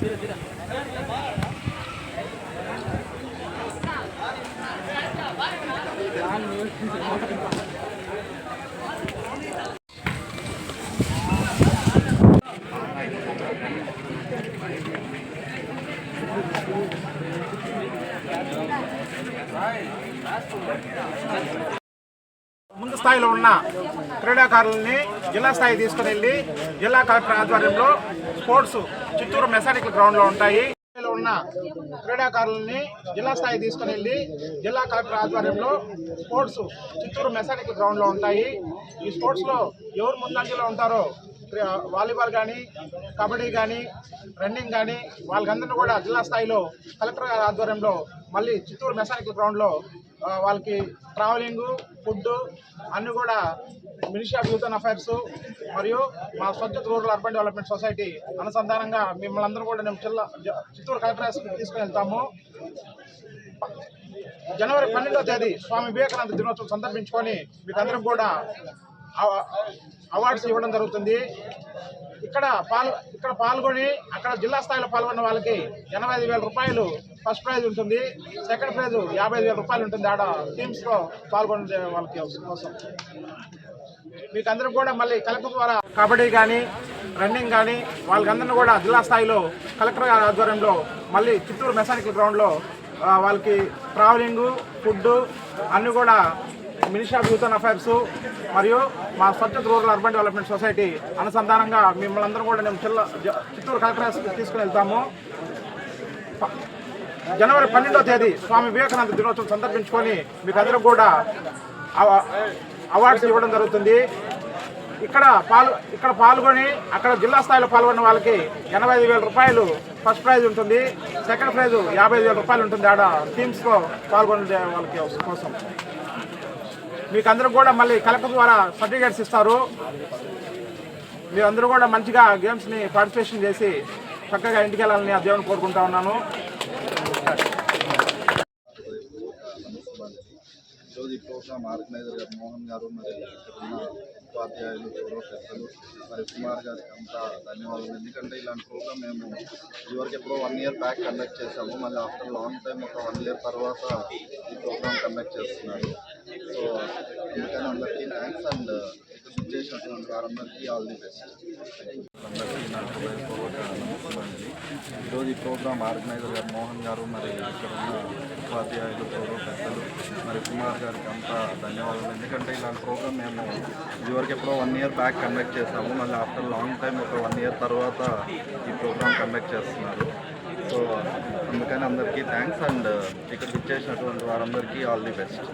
धीरे धीरे ముందు స్థాయిలో ఉన్న క్రీడాకారుల్ని జిల్లా స్థాయి తీసుకుని వెళ్ళి జిల్లా కలెక్టర్ ఆధ్వర్యంలో స్పోర్ట్స్ చిత్తూరు మెకానికల్ గ్రౌండ్లో ఉంటాయి. ఉన్న క్రీడాకారుల్ని జిల్లా స్థాయి తీసుకుని వెళ్ళి జిల్లా కలెక్టర్ ఆధ్వర్యంలో స్పోర్ట్స్ చిత్తూరు మెకానికల్ గ్రౌండ్లో ఉంటాయి. ఈ స్పోర్ట్స్లో ఎవరు ముందంజలో ఉంటారో వాలీబాల్ కానీ కబడ్డీ కానీ రన్నింగ్ కానీ వాళ్ళకందరినీ కూడా జిల్లా స్థాయిలో కలెక్టర్ గారి ఆధ్వర్యంలో మళ్ళీ చిత్తూరు మెకానికల్ గ్రౌండ్లో వాళ్ళకి ట్రావెలింగ్ ఫుడ్ అన్నీ కూడా ministry of youth and affairs మరియు మా స్వచ్ఛత రూరల్ అర్బన్ డెవలప్మెంట్ సొసైటీ అనుసంధానంగా మిమ్మల్ని అందరూ కూడా మేము జిల్లా చిత్తూరు కలెక్టర్ తీసుకుని వెళ్తాము. జనవరి పన్నెండో తేదీ స్వామి వివేకానంద దినోత్సవం సందర్భించుకొని మీకు కూడా అవార్డ్స్ ఇవ్వడం జరుగుతుంది. ఇక్కడ పాల్ ఇక్కడ పాల్గొని అక్కడ జిల్లా స్థాయిలో పాల్గొన్న వాళ్ళకి ఎనభై ఐదు వేల రూపాయలు ఫస్ట్ ప్రైజ్ ఉంటుంది. సెకండ్ ప్రైజ్ యాభై ఐదు వేల రూపాయలు ఉంటుంది. ఆడ టీమ్స్లో పాల్గొనే వాళ్ళకి కోసం. మీకు అందరూ కూడా మళ్ళీ కలెక్టర్ ద్వారా కబడ్డీ కానీ రన్నింగ్ కానీ వాళ్ళకందరినీ కూడా జిల్లా స్థాయిలో కలెక్టర్ గారి ఆధ్వర్యంలో మళ్ళీ చిత్తూరు మెకానికల్ గ్రౌండ్లో వాళ్ళకి ట్రావెలింగు ఫుడ్ అన్నీ కూడా ministry of youth and affairs మరియు మా స్వచ్ఛత రూరల్ అర్బన్ డెవలప్మెంట్ సొసైటీ అనుసంధానంగా మిమ్మల్ని అందరూ కూడా మేము చిల్ల చిత్తూరు కలెక్టర్ తీసుకుని వెళ్తాము. జనవరి పన్నెండో తేదీ స్వామి వివేకానంద దినోత్సవం సందర్భించుకొని మీకు అందరూ కూడా అవ- అవార్డ్స్ ఇవ్వడం జరుగుతుంది. ఇక్కడ పాల్గొ ఇక్కడ పాల్గొని అక్కడ జిల్లా స్థాయిలో పాల్గొన్న వాళ్ళకి ఎనభై ఐదు వేల రూపాయలు ఫస్ట్ ప్రైజ్ ఉంటుంది. సెకండ్ ప్రైజ్ యాభై ఐదు వేల రూపాయలు ఉంటుంది. ఆడ టీమ్స్లో పాల్గొనే వాళ్ళకి కోసం. మీకు అందరూ కూడా మళ్ళీ కలెక్టర్ ద్వారా సర్టిఫికేట్స్ ఇస్తారు. మీరందరూ కూడా మంచిగా గేమ్స్ని పార్టిసిపేషన్ చేసి చక్కగా ఇంటికి వెళ్ళాలని ఆ దేవుని కోరుకుంటా ఉన్నాను. ఈరోజు ఈ ప్రోగ్రామ్ ఆర్గనైజర్ గారు మోహన్ గారు మరి ఉపాధ్యాయులు గౌరవ పెద్దలు మరి కుమార్ గారికి అంతా ధన్యవాదాలు. ఎందుకంటే ఇలాంటి ప్రోగ్రామ్ మేము ఇదివరకు ఎప్పుడో వన్ ఇయర్ బ్యాక్ కండక్ట్ చేసాము మళ్ళీ ఆఫ్టర్ లాంగ్ టైం ఒక వన్ ఇయర్ తర్వాత ఈ ప్రోగ్రామ్ కండక్ట్ చేస్తున్నారు. సో అందుకని అందరికీ థ్యాంక్స్ అండ్ ఇక్కడ చేసినటువంటి వారందరికీ ఆల్ ది బెస్ట్ అందరికీ నా హృదయపూర్వక నమస్కారాలు ఈరోజు ఈ ప్రోగ్రామ్ ఆర్గనైజర్ గారు మోహన్ గారు మరి ఇక్కడ ఉన్న ఉపాధ్యాయులు గౌరవ పెద్దలు మరి కుమార్ గారికి అంతా ధన్యవాదాలు. ఎందుకంటే ఇలాంటి ప్రోగ్రామ్ మేము ఇదివరకు ఎప్పుడో వన్ ఇయర్ బ్యాక్ కండక్ట్ చేసాము మళ్ళీ ఆఫ్టర్ లాంగ్ టైం ఒక వన్ ఇయర్ తర్వాత ఈ ప్రోగ్రామ్ కండక్ట్ చేస్తున్నారు. సో అందుకని అందరికీ థ్యాంక్స్ అండ్ uh, ఇక్కడ విచ్చేసినటువంటి వారందరికీ ఆల్ ది బెస్ట్.